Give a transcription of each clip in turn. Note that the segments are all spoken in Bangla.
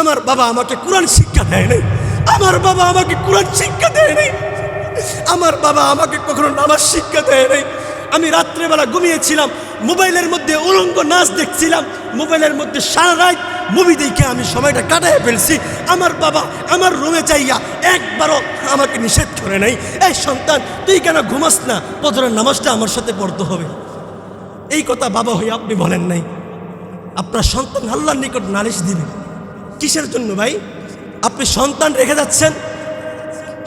আমার বাবা আমাকে কোরআন শিক্ষা দেয় নাই আমার বাবা আমাকে কোরআন শিক্ষা দেয় নাই আমার বাবা আমাকে কখনো নামাজ শিক্ষা দেয় নাই আমি রাত্রেবেলা ঘুমিয়েছিলাম, মোবাইলের মধ্যে উলঙ্গ নাচ দেখছিলাম, মোবাইলের মধ্যে সারা রাত মুভি দেখে আমি সময়টা কাটায় ফেলছি। আমার বাবা আমার রুমে চাইয়া একবারও আমাকে নিষেধ করে নাই। এই সন্তান, তুই কেন ঘুমাস না? পদরের নামাজটা আমার সাথে পড়তে হবে। এই কথা বাবা হয়ে আপনি বলেন নাই। আপনার সন্তান আল্লাহর নিকট নালিশ দিবে। কিসের জন্য ভাই? আপনি সন্তান রেখে যাচ্ছেন।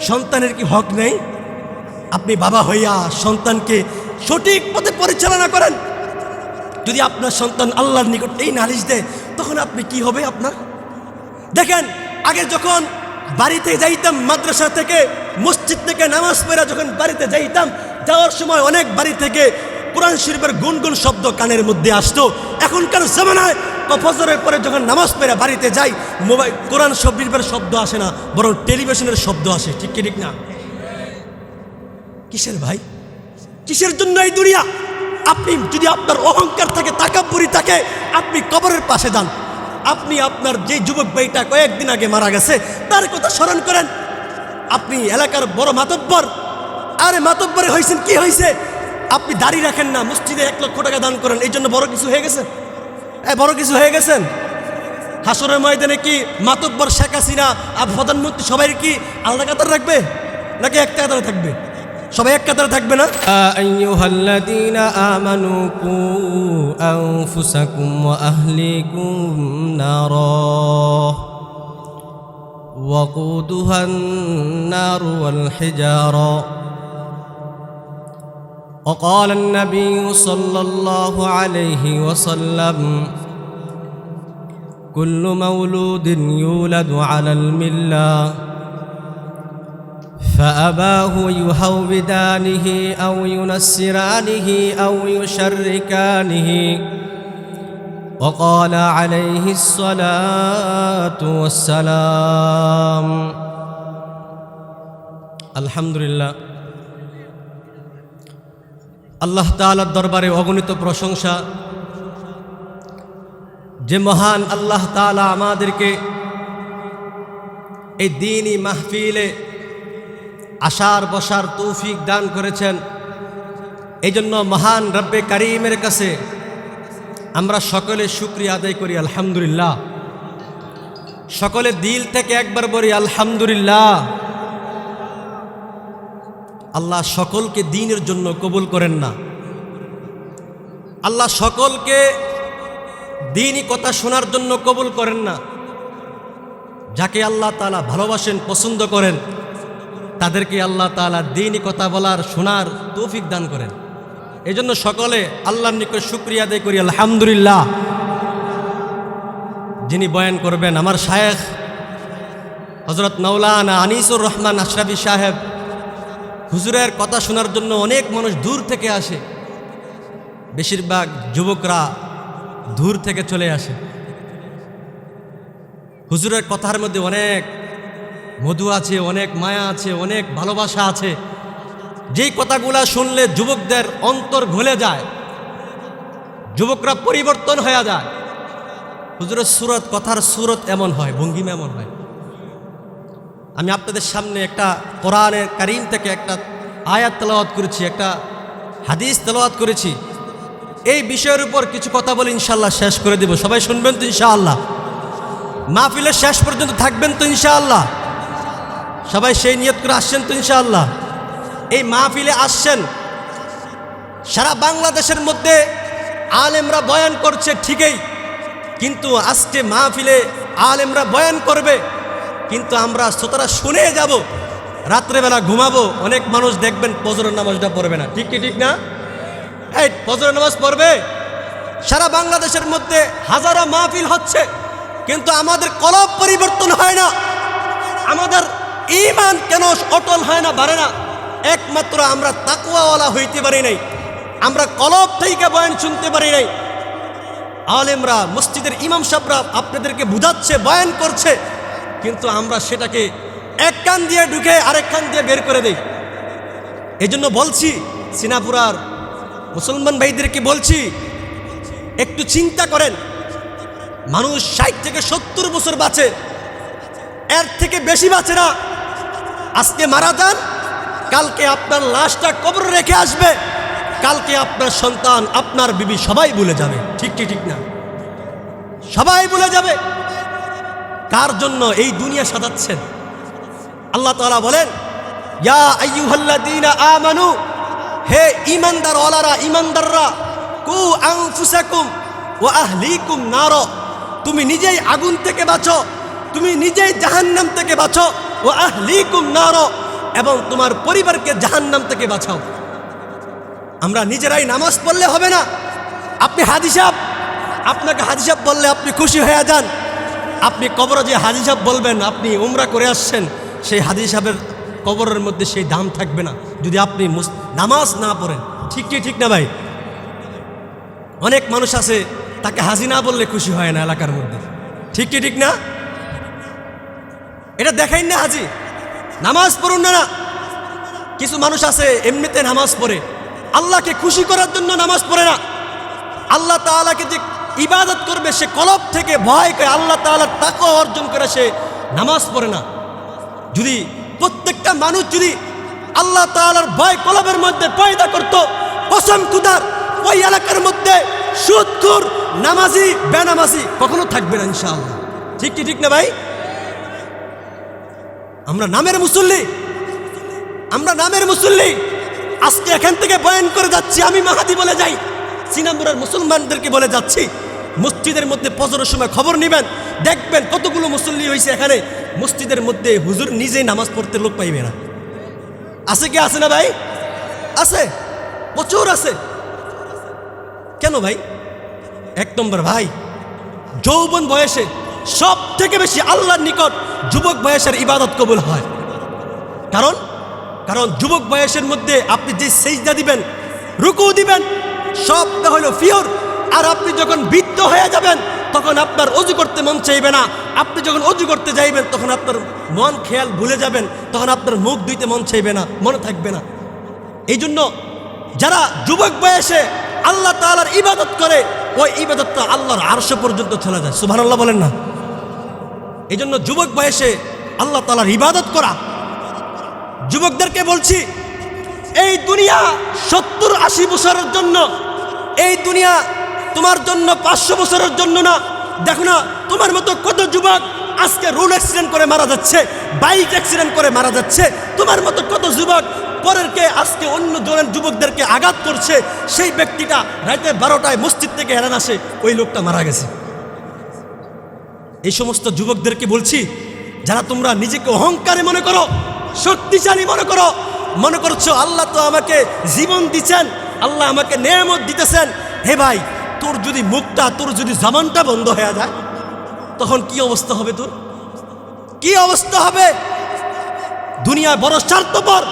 সন্তানের কি হক নেই? আপনি বাবা হইয়া সন্তানকে সঠিক পথে পরিচালনা করেন। যদি আপনার সন্তান আল্লাহর নিকট এই নালিশ দেয়, তখন আপনি কি হবে আপনার? দেখেন, আগে যখন বাড়িতে যাইতাম, মাদ্রাসা থেকে মসজিদ থেকে নামাজ পড়া যখন বাড়িতে যাইতাম, যাওয়ার সময় অনেক বাড়ি থেকে কোরআন শরীফের গুনগুন শব্দ কানের মধ্যে আসতো। এখনকার জামানায় বা ফজরের পরে যখন নামাজ পড়ে বাড়িতে যাই মোবাইল কোরআন শব্দের শব্দ আসে না, বরং টেলিভিশনের শব্দ আসে। ঠিক কি, ঠিক না? কিসের ভাই? কিসের জন্য এই দুনিয়া? আপনি যদি আপনার অহংকার থাকে, তাকাব্বরি থাকে, আপনি কবরের পাশে যান। আপনি আপনার যে যুবক ভাইটা কয়েকদিন আগে মারা গেছে, তার কথা স্মরণ করেন। আপনি এলাকার বড় মাতব্বর। আরে মাতব্বরে হয়েছেন কি হয়েছে আপনি দাড়ি রাখেন না মসজিদে এক লক্ষ টাকা দান করেন এই জন্য বড় কিছু হয়ে গেছে এ বড় কিছু হয়ে গেছেন হাসরের ময়দানে কি মাতব্বর শেখ হাসিনা আর প্রধানমন্ত্রী সবাই কি আলাদা কাতার রাখবে নাকি একটা কাতারে থাকবে সবাই এক কাতারে থাকবে না يا أيها الذين آمنوا قوا أنفسكم وأهليكم نارا وقودها النار والحجارة وقال النبي صلى الله عليه وسلم كل مولود يولد على الملة فأباه يهودانه أو ينسرانه أو يشركانه. وقال عليه الصلاة والسلام. الحمد لله. আল্লাহ তালার দরবারে অগণিত প্রশংসা। যে মহান আল্লাহ তালা আমাদেরকে এই দিনই মাহফিলে আশার বসার তৌফিক দান করেছেন। এই জন্য মহান রব্বে করিমের কাছে আমরা সকলে শুক্রিয়া আদায় করি, আলহামদুলিল্লাহ। সকলে দিল থেকে একবার বলি, আলহামদুলিল্লাহ। আল্লাহ সকলকে দিনের জন্য কবুল করেন না। আল্লাহ সকলকে দিনই কথা শোনার জন্য কবুল করেন না। যাকে আল্লাহ তালা ভালোবাসেন, পছন্দ করেন, তাদেরকে আল্লাহ তালা দিনই কথা বলার, শোনার তৌফিক দান করেন। এই জন্য সকলে আল্লাহর নিকট শুক্রিয়া আদায় করি। আলহামদুলিল্লাহ। যিনি বয়ান করবেন, আমার শায়েখ হজরত মৌলানা আনিসুর রহমান আশরাফি সাহেব। হুজুরের কথা শোনার জন্য অনেক মানুষ দূর থেকে আসে। বেশিরভাগ যুবকরা দূর থেকে চলে আসে। হুজুরের কথার মধ্যে অনেক মধু আছে, অনেক মায়া আছে, অনেক ভালোবাসা আছে। যেই কথাগুলা শুনলে যুবকদের অন্তর ঘুলে যায়, যুবকরা পরিবর্তন হয়ে যায়। হুজুরের সুরত, কথার সুরত এমন হয়, ভঙ্গিমা এমন হয়। আমি আপনাদের সামনে একটা কোরআনের কারিম থেকে একটা আয়াত তেলাওয়াত করেছি, একটা হাদিস তেলাওয়াত করেছি। এই বিষয়ের উপর কিছু কথা বলে ইনশাল্লাহ শেষ করে দেব। সবাই শুনবেন তো ইনশাআল্লাহ? মাহফিলের শেষ পর্যন্ত থাকবেন তো ইনশাআল্লাহ? সবাই সেই নিয়ত করে আসছেন তো ইনশাআল্লাহ? এই মাহফিলে আসছেন, সারা বাংলাদেশের মধ্যে আলেমরা বয়ান করছে ঠিকই, কিন্তু আজকে মাহফিলে আলেমরা বয়ান করবে। কিন্তু আমরা শ্রোতারা শুনে যাব। রাত্রেবেলা ঘুমাবো, অনেক মানুষ দেখবেন ফজরের নামাজটা পড়বে না। ঠিক কি ঠিক না? এই, ফজরের নামাজ পড়বে? সারা বাংলাদেশের মধ্যে হাজারো মাহফিল হচ্ছে, কিন্তু আমাদের কলব পরিবর্তন হয় না। আমাদের ইমান কেন অটল হয় না, বাড়ে না? একমাত্র আমরা তাকুয়াওয়ালা হইতে পারি নাই। আমরা কলব থেকে বয়ান শুনতে পারি নাই। আলেমরা, মসজিদের ইমাম সাহরা আপনাদেরকে বুঝাচ্ছে, বয়ান করছে। কিন্তু আমরা সেটাকে এক কান দিয়ে ঢুকে আরেক কান দিয়ে বের করে দেই। এই জন্য বলছি, সিনাপুরার মুসলমান ভাইদেরকে বলছি, একটু চিন্তা করেন। মানুষ ষাট থেকে সত্তর বছর বাঁচে, এর থেকে বেশি বাঁচে না। আজকে মারা যান, কালকে আপনার লাশটা কবর রেখে আসবে, কালকে আপনার সন্তান, আপনার বিবি সবাই ভুলে যাবে। ঠিক কি ঠিক না? সবাই ভুলে যাবে। কার জন্য এই দুনিয়া সাজাচ্ছেন? আল্লাহ তাআলা বলেন, ইয়া আইয়ুহাল্লাযীনা আমানু, হে ঈমানদার ওয়ালারা, ঈমানদাররা, কু আনফুসাকুম ওয়া আহলিকুম নার, তুমি নিজেই আগুন থেকে বাঁচো, তুমি নিজেই জাহান্নাম থেকে বাঁচো ও আহলিকুম নার, এবং তোমার পরিবারকে জাহান্নাম থেকে বাঁচাও। আমরা নিজেরাই নামাজ পড়লে হবে না। আপনি হাদিসাব আপনাকে হাদিসাব বললে আপনি খুশি হয়ে যান। আপনি কবরে যে হাজি সাহেব বলবেন, আপনি উমরা করে আসছেন, সেই হাজি সাহেবের কবরের মধ্যে সেই দাম থাকবে না। যদি আপনি নামাজ না পড়েন, ঠিক কি, ঠিক না ভাই? অনেক মানুষ আছে, তাকে হাজি না বললে খুশি হয় না এলাকার মধ্যে। ঠিক কি, ঠিক না? এটা দেখাই না হাজি। নামাজ পড়ুন না না। কিছু মানুষ আছে, এমনিতে নামাজ পড়ে। আল্লাহকে খুশি করার জন্য নামাজ পড়ে না। আল্লাহ তাআলাকে যে ইবাদত করবে, সে কলব থেকে ভয় করে আল্লাহ তাআলার তাকে অর্জন করে সে নামাজ পড়ে না। যদি প্রত্যেকটা মানুষ যদি আল্লাহ তাআলার ভয় কলবের মধ্যে পয়দা করত, কসম কুদার ওই এলাকার মধ্যে সুদখুর নামাজি, বেনামাজি কখনো থাকবে না ইনশাআল্লাহ। ঠিক কি, ঠিক না ভাই? আমরা নামের মুসল্লি, আমরা নামের মুসল্লি। আজকে এখান থেকে বয়ান করে যাচ্ছি, আমি মাহাদি বলে যাই সিনামুরার মুসলমানদেরকে বলে যাচ্ছি। মসজিদের মধ্যে ফজরের সময় খবর নেবেন, দেখবেন কতগুলো মুসল্লি হয়েছে এখানে। মসজিদের মধ্যে হুজুর নিজেই নামাজ পড়তে লোক পাইবে না। আছে কি আছে না ভাই? আছে। প্রচুর আছে। কেন ভাই? এক নম্বর ভাই, যৌবন বয়সে সব থেকে বেশি আল্লাহর নিকট যুবক বয়সের ইবাদত কবুল হয়। কারণ? কারণ যুবক বয়সের মধ্যে আপনি যে সেজদা দিবেন, রুকু দিবেন, সবটা হলো ফিওর আর আপনি যখন বৃদ্ধ হয়ে যাবেন, তখন আপনার অজু করতে মন চাইবে না। আপনি যখন অজু করতে যাইবেন, তখন আপনার মন খেয়াল ভুলে যাবেন, তখন আপনার মুখ ধুইতে মন চাইবে না, মনে থাকবে না। এই জন্য যারা যুবক বয়সে আল্লাহ তালার ইবাদত করে, ওই ইবাদতটা আল্লাহর আরশ পর্যন্ত চলে যায়। সুবহানাল্লাহ বলেন না? এই জন্য যুবক বয়সে আল্লাহ তালার ইবাদত করা। যুবকদেরকে বলছি, এই দুনিয়া সত্তর আশি বছরের জন্য, এই দুনিয়া তোমার জন্য পাঁচশো বছরের জন্য না, দেখো না, তোমার মতো কত যুবক আজকে রোড অ্যাক্সিডেন্ট করে মারা যাচ্ছে বাইক অ্যাক্সিডেন্ট করে মারা যাচ্ছে, তোমার মতো কত যুবক পরেরকে আজকে অন্য জনের যুবকদেরকে আঘাত করছে, সেই ব্যক্তিটা রাতে বারোটায় মসজিদ থেকে হেরান আসে, ওই লোকটা মারা গেছে। এই সমস্ত যুবকদেরকে বলছি, যারা তোমরা নিজেকে অহংকারে মনে করো, শক্তিশালী মনে করো, মনে করছ আল্লাহ তো আমাকে জীবন দিচ্ছেন, আল্লাহ আমাকে নেয়ামত দিতেছেন, হে ভাই তোর যদি মুখটা, তোর যদি জামানটা বন্ধ হয়ে যায়, তখন কি অবস্থা হবে তোর? কি অবস্থা হবে? দুনিয়া বড় স্বার্থপর।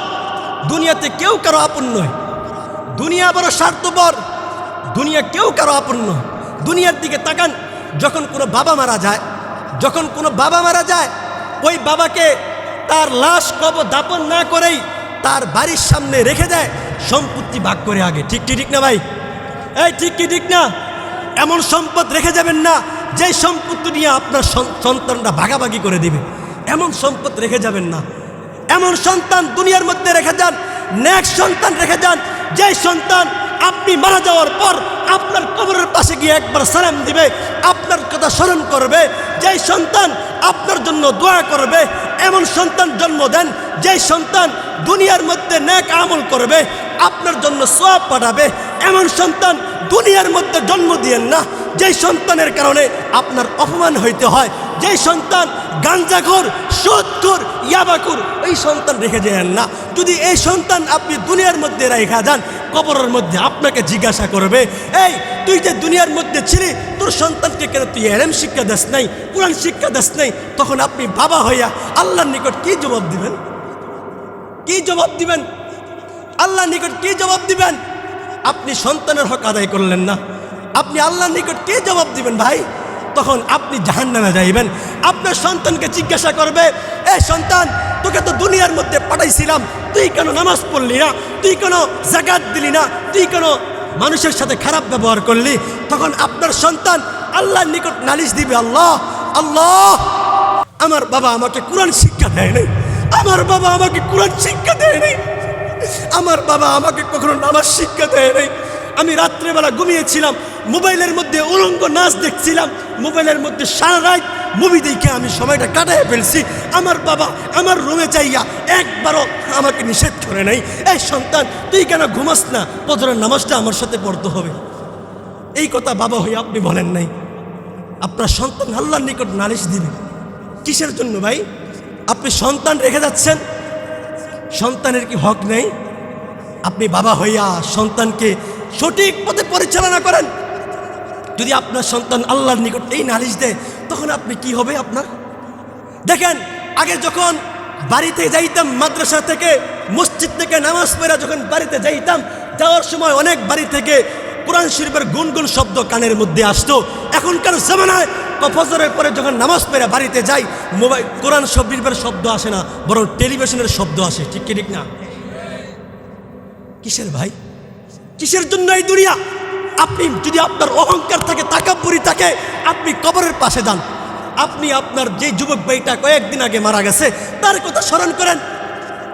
দুনিয়াতে কেউ কারও আপন নয়। দুনিয়া বড় স্বার্থপর। দুনিয়া কেউ কারও আপন নয়। দুনিয়ার দিকে তাকান, যখন কোনো বাবা মারা যায়, যখন কোনো বাবা মারা যায়, ওই বাবাকে তার লাশ কব দাপন না করেই তার বাড়ির সামনে রেখে দেয়, সম্পত্তি ভাগ করে আগে। ঠিক ঠিক না ভাই? এই, ঠিক কি, ঠিক না? এমন সম্পদ রেখে যাবেন না যে সম্পত্তি নিয়ে আপনার সন- সন্তানরা ভাগাভাগি করে দিবে। এমন সম্পদ রেখে যাবেন না। এমন সন্তান দুনিয়ার মধ্যে রেখে যান নেক্সট সন্তান রেখে যান যে সন্তান আপনি মারা যাওয়ার পর আপনার কবরের পাশে গিয়ে একবার সালাম দিবে, আপনার কথা স্মরণ করবে যে সন্তান আপনার জন্য দোয়া করবে, এমন সন্তান জন্ম দেন যে সন্তান দুনিয়ার মধ্যে নেক আমল করবে, আপনার জন্য সব পাঠাবে, এমন সন্তান দুনিয়ার মধ্যে জন্ম দিয়েন না। যেই সন্তানের কারণে আপনার অপমান হইতে হয়, যেই সন্তান গাঞ্জাখোর, সুদখোর ইয়াবাকুর এই সন্তান রেখে যান না। যদি এই সন্তান আপনি দুনিয়ার মধ্যে রেখা যান, কবরের মধ্যে আপনাকে জিজ্ঞাসা করবে, এই, তুই যে দুনিয়ার মধ্যে ছিলি, তোর সন্তানকে কেন তুই এরম শিক্ষা দেস নাই, কোরআন শিক্ষা দেস নাই? তখন আপনি বাবা হইয়া আল্লাহর নিকট কি জবাব দিবেন? কি জবাব দিবেন? আল্লাহর নিকট কি জবাব দিবেন? আপনি সন্তানের হক আদায় করলেন না। আপনি আল্লাহর নিকট কে জবাব দিবেন ভাই? তখন আপনি জাহান নামে যাইবেন। আপনার সন্তানকে জিজ্ঞাসা করবে, এ সন্তান, তোকে তো দুনিয়ার মধ্যে পাঠাইছিলাম। তুই কেন নামাজ পড়লি না? তুই কেন জাকাত দিলি না? তুই কেন মানুষের সাথে খারাপ ব্যবহার করলি? তখন আপনার সন্তান আল্লাহর নিকট নালিশ দিবে, আল্লাহ আল্লাহ, আমার বাবা আমাকে কোরআন শিক্ষা দেয় নাই আমার বাবা আমাকে কোরআন শিক্ষা দেয় নাই আমার বাবা আমাকে কখনো নামাজ শিক্ষা দেয় নাই। আমি রাত্রেবেলা ঘুমিয়েছিলাম, মোবাইলের মধ্যে উলঙ্গ নাচ দেখছিলাম, মোবাইলের মধ্যে সারা রাত মুভি দেখে আমি সময়টা কাটায় ফেলছি। আমার বাবা আমার রুমে চাইয়া একবারও আমাকে নিষেধ করে নাই। এই সন্তান, তুই কেন ঘুমাস না? পদরের নামাজটা আমার সাথে পড়তে হবে। এই কথা বাবা হয়ে আপনি বলেন নাই। আপনার সন্তান আল্লাহর নিকট নালিশ দিবে। কিসের জন্য ভাই? আপনি সন্তান রেখে যাচ্ছেন? সন্তানের কি হক নেই? আপনি বাবা হইয়া সন্তানকে সঠিক পথে পরিচালনা করেন। যদি আপনার সন্তান আল্লাহর নিকট এই নালিশ দেয়, তখন আপনি কি হবে আপনার? দেখেন, আগে যখন বাড়িতে যাইতাম, মাদ্রাসা থেকে, মসজিদ থেকে নামাজ পড়া যখন বাড়িতে যাইতাম, যাওয়ার সময় অনেক বাড়ি থেকে কোরআন শরীফের গুনগুন শব্দ কানের মধ্যে আসতো। এখনকার জামানায় ফজরের পরে যখন নামাজ পেরে বাড়িতে যাই মোবাইল কোরআন শরীফের শব্দ আসে না, বরং টেলিভিশনের শব্দ আসে, ঠিক কি ঠিক না? কিসের ভাই? কিসের জন্য এই দুনিয়া? আপনি যদি আপনার অহংকার থাকে, তাকাব্বুরি থাকে, আপনি কবরের পাশে যান। আপনি আপনার যে যুবক ভাইটা কয়েকদিন আগে মারা গেছে, তার কথা স্মরণ করেন।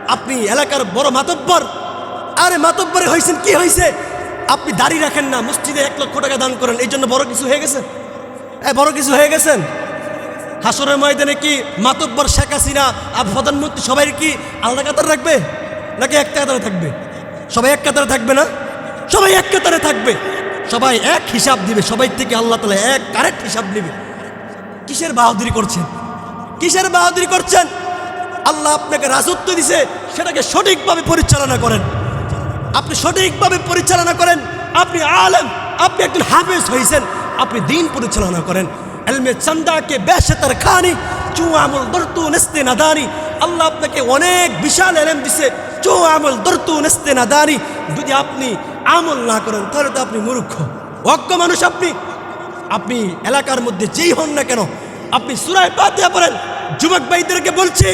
আপনি এলাকার বড় মাতব্বর। আরে মাতব্বরে হয়েছেন কি হয়েছে আপনি দাড়ি রাখেন না, মসজিদে এক লক্ষ টাকা দান করেন এই জন্য বড় কিছু হয়ে গেছে? এ, বড় কিছু হয়ে গেছেন? হাসরের ময়দানে কি মাতব্বর শেখ হাসিনা আর প্রধানমন্ত্রী সবাই কি আলাদা কাতার রাখবে নাকি এক কাতারে থাকবে? সবাই এক কাতারে থাকবে না? সবাই এক কাতারে থাকবে। সবাই এক হিসাব দিবে, সবাই থেকে আল্লাহ তালা এক কারেক্ট হিসাব নেবে। কিসের বাহাদুরি করছেন? কিসের বাহাদুরি করছেন? আল্লাহ আপনাকে রাজত্ব দিছে, সেটাকে সঠিকভাবে পরিচালনা করেন। আপনি সঠিকভাবে পরিচালনা করেন। আপনি আলেম, আপনি একজন হাফেজ হয়েছেন। আপনি দিন পরিচালনা করেন। এলমে চান্দাকে বেশেতার খানি চু আমল দর্তু নেস্তে নাদানি আল্লাহ আপনাকে অনেক বিশাল এলেম দিছে চু আমল দর্তু নেস্তে নাদানি যদি আপনি আমল না করেন, তাহলে তো আপনি মূর্খ। অজ্ঞ মানুষ আপনি। আপনি এলাকার মধ্যে যেই হন না কেন, আপনি সুরায় পাতিয়া পড়েন। যুবক ভাইদেরকে বলছি,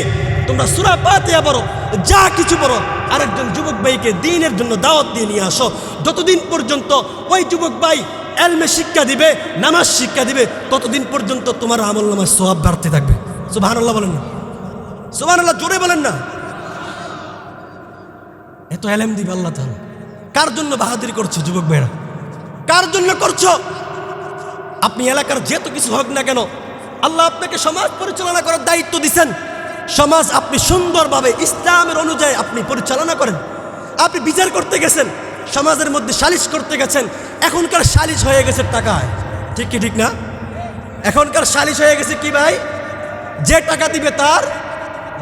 তোমরা সুরা পাতিয়া পড়ো, যা কিছু পড়ো, আরেকজন যুবক ভাইকে দিনের জন্য দাওয়াত দিয়ে নিয়ে আসো। যতদিন পর্যন্ত ওই যুবক ভাই এলমে শিক্ষা দিবে, নামাজ শিক্ষা দিবে, ততদিন পর্যন্ত তোমার আমল নামাজ সোয়াব বাড়তে থাকবে। সুবাহ বলেন না। সুবাহ জোরে বলেন না। এত এলেম দিবে আল্লাহ তাহলে কার জন্য বাহাদুরি করছ যুবক ভাইরা? কার জন্য করছ? আপনি এলাকার যেত কিছু হোক না কেন, আল্লাহ আপনাকে সমাজ পরিচালনা করার দায়িত্ব দিচ্ছেন সমাজ আপনি সুন্দরভাবে ইসলামের অনুযায়ী আপনি পরিচালনা করেন। আপনি বিচার করতে গেছেন, সমাজের মধ্যে সালিশ করতে গেছেন এখনকার সালিশ হয়ে গেছে টাকায়। ঠিক কি ঠিক না? এখনকার সালিশ হয়ে গেছে কি ভাই? যে টাকা দিবে তার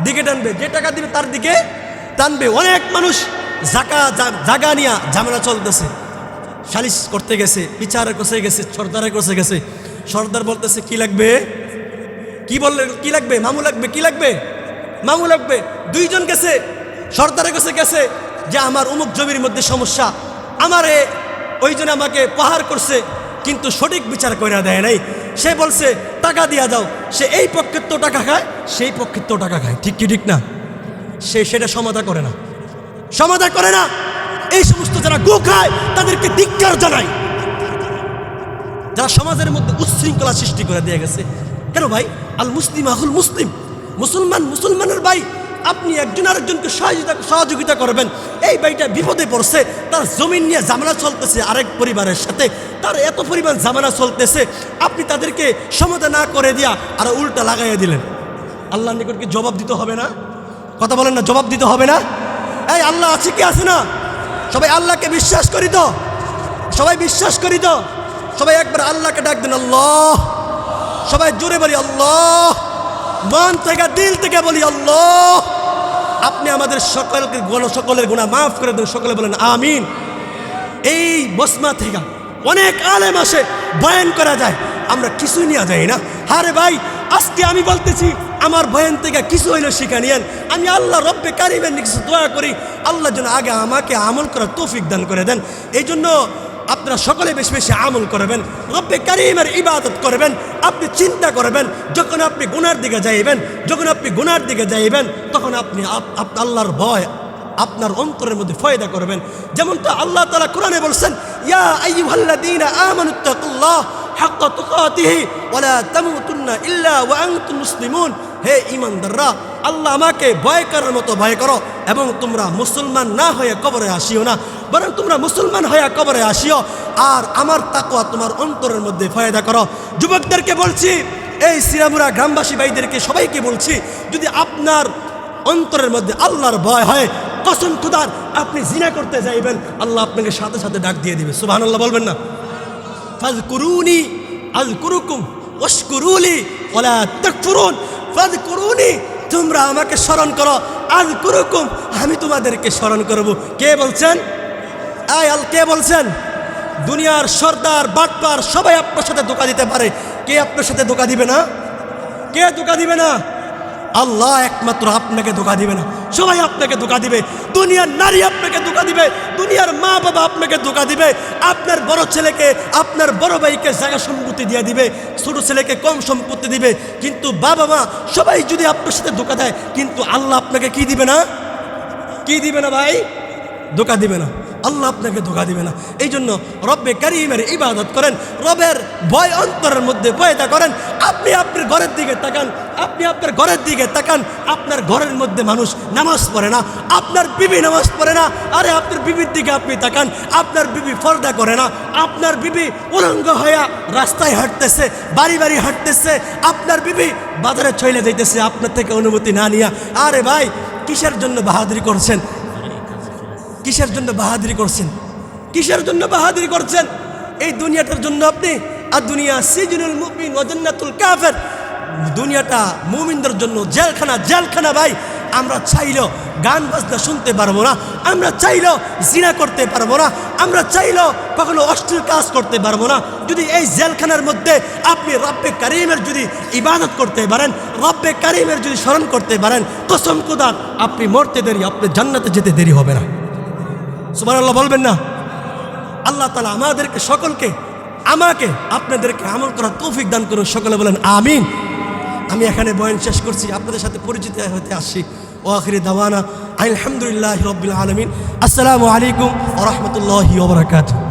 দিকে টানবে, যে টাকা দিবে তার দিকে টানবে। অনেক মানুষ জাকা জাগা নিয়া ঝামেলা চলতেছে। সালিশ করতে গেছে, বিচারে কষে গেছে, সর্দারে কষে গেছে। সর্দার বলতেছে, কি লাগবে? কি বললে কি লাগবে? মামু লাগবে? কি লাগবে? মামু লাগবে। দুইজন গেছে, সর্দারে কাছে গেছে যে, আমার অমুক জমির মধ্যে সমস্যা। আমারে ওইজন আমাকে পাহাড় করছে, কিন্তু সঠিক বিচার করে দেয় নাই। সে বলছে, টাকা দিয়া দাও। সে এই পক্ষের তো টাকা খায়, সেই পক্ষের তো টাকা খায়। ঠিক কি ঠিক না? সে সেটা সমাধা করে না। সমাধা করে না। এই সমস্ত যারা গো খায়, তাদেরকে ধিক্কার জানায় যারা সমাজের মধ্যে উচ্ছৃঙ্খলা সৃষ্টি করে দিয়ে গেছে। কেন ভাই? আল মুসলিম আহুল মুসলিম মুসলমান মুসলমানের ভাই আপনি একজন আরেকজনকে সহযোগিতা সহযোগিতা করবেন। এই ভাইটা বিপদে পড়ছে, তার জমিন নিয়ে ঝামেলা চলতেছে আরেক পরিবারের সাথে। তার এত পরিমাণ ঝামেলা চলতেছে, আপনি তাদেরকে সমাধান না করে দিয়া আর উল্টা লাগাইয়া দিলেন। আল্লাহ নিকটকে জবাব দিতে হবে না? কথা বলেন না, জবাব দিতে হবে না? এই আল্লাহ আছে কি আছে না? সবাই আল্লাহকে বিশ্বাস করি তো? সবাই বিশ্বাস করি তো? সবাই একবার আল্লাহকে ডাক দেন, আল্লাহ। সবাই জোরে বলি, আল্লাহ। মন থেকে, দিল থেকে বলি, আল্লাহ। আপনি আমাদের সকলকে সকলের গুণা মাফ করে দেন। সকলে বলেন, আমিন। এই বসমা থেকে অনেক আলেম আসে, বয়ান করা যায়। আমরা কিছুই নিয়ে যাই না। হারে ভাই, আজকে আমি বলতেছি, আমার বয়ান থেকে কিছু হইল শিখা নিয়েন। আমি আল্লাহ রব্বে কারিমের কিছু দোয়া করি, আল্লাহ যেন আগে আমাকে আমল করার তৌফিক দান করে দেন। এই জন্য আপনারা সকলে বেশি বেশি আমল করবেন, রব্বে কারিমের ইবাদত করবেন, আপনি চিন্তা করবেন, যখন আপনি গুনার দিকে যাইবেন, যখন আপনি গুনার দিকে যাইবেন, তখন আপনি আল্লাহর ভয়, আপনার অন্তরের মধ্যে ফয়দা করবেন। যেমন তো আল্লাহ তালা কোরআনে বলছেন, ইয়া হে ইমানদাররা আল্লাহ আমাকে ভয় করার মতো ভয় করো এবং তোমরা মুসলমান না হয়ে কবরে আসিও না। বরং তোমরা মুসলমান হয়ে কবরে আসিও। আর আমার তাকওয়া তোমার অন্তরের মধ্যে ফায়দা করো। যুবকদেরকে বলছি, এই সিরামুরা গ্রামবাসী ভাইদেরকে সবাইকে বলছি, যদি আপনার অন্তরের মধ্যে আল্লাহর ভয় হয়, কসম খুদার, আপনি জিনা করতে যাইবেন, আল্লাহ আপনাকে সাথে সাথে ডাক দিয়ে দিবে। সুবহান আল্লাহ বলবেন না? ফাজ করুনি আজ কুরুকুম ওশকুরুলি ওলা তকফুরুন। ফাজ করুনি তোমরা আমাকে স্মরণ করো। আজ কুরুকুম আমি তোমাদেরকে স্মরণ করব। কে বলছেন? আয় আল, কে বলছেন? দুনিয়ার সর্দার, বাটপার, সবাই আপনার সাথে ধোকা দিতে পারে। কে আপনার সাথে ধোকা দিবে না? কে ধোকা দিবে না? আল্লাহ একমাত্র আপনাকে ধোকা দিবে না। সবাই আপনাকে ধোকা দিবে। দুনিয়ার নারী আপনাকে ধোকা দিবে। দুনিয়ার মা বাবা আপনাকে ধোকা দিবে। আপনার বড় ছেলেকে, আপনার বড় ভাইকে জায়গা সম্পত্তি দিয়ে দিবে। ছোট ছেলেকে কম সম্পত্তি দিবে। কিন্তু বাবা মা, সবাই যদি আপনার সাথে ধোকা দেয়, কিন্তু আল্লাহ আপনাকে কি দিবে না? কি দিবে না ভাই? ধোকা দিবে না। আল্লাহ আপনাকে ধোকা দিবে না। এই জন্য রব্বে কারিমের ইবাদত করেন, রবের ভয় অন্তরের মধ্যে পয়দা করেন। আপনি আপনার ঘরের দিকে তাকান, আপনি আপনার ঘরের দিকে তাকান, আপনার ঘরের মধ্যে মানুষ নামাজ পড়ে না, আপনার বিবি নামাজ পড়ে না, আরে আপনার বিবির দিকে আপনি তাকান, আপনার বিবি ফর্দা করে না, আপনার বিবি উলঙ্গ হইয়া রাস্তায় হাঁটতেছে, বাড়ি বাড়ি হাঁটতেছে, আপনার বিবি বাজারে ছইলে যাইতেছে, আপনার থেকে অনুমতি না নিয়া। আরে ভাই, কিসের জন্য বাহাদুরি করছেন? কিসের জন্য বাহাদুরি করছেন? কিসের জন্য বাহাদুরি করছেন? এই দুনিয়াটার জন্য আপনি, আর দুনিয়া সিজনুল মুমিন ওয়াজান্নাতুল কাফের, দুনিয়াটা মুমিনদের জন্য জেলখানা জেলখানা ভাই, আমরা চাইলেও গান বাজনা শুনতে পারব না, আমরা চাইলেও জিনা করতে পারব না, আমরা চাইলেও কখনো অশ্লীল কাজ করতে পারব না। যদি এই জেলখানার মধ্যে আপনি রব্বে কারিমের যদি ইবাদত করতে পারেন, রব্বে কারিমের যদি স্মরণ করতে পারেন, কসম কুদার আপনি মরতে দেরি, আপনি জান্নাতে যেতে দেরি হবে না। সুমান আল্লাহ বলবেন না। আল্লাহ তালা আমাদেরকে, সকলকে, আমাকে, আপনাদেরকে আমল করার তৌফিক দান করুন। সকলে বলেন, আমিন। আমি এখানে বয়ন শেষ করছি। আপনাদের সাথে পরিচিত হতে আসছি। ও আখিরে দাওয়ানা আলহামদুলিল্লাহ রবিল আলমিন। আসসালামু আলাইকুম ও রহমতুল্লাহ ওবরাকাতুহ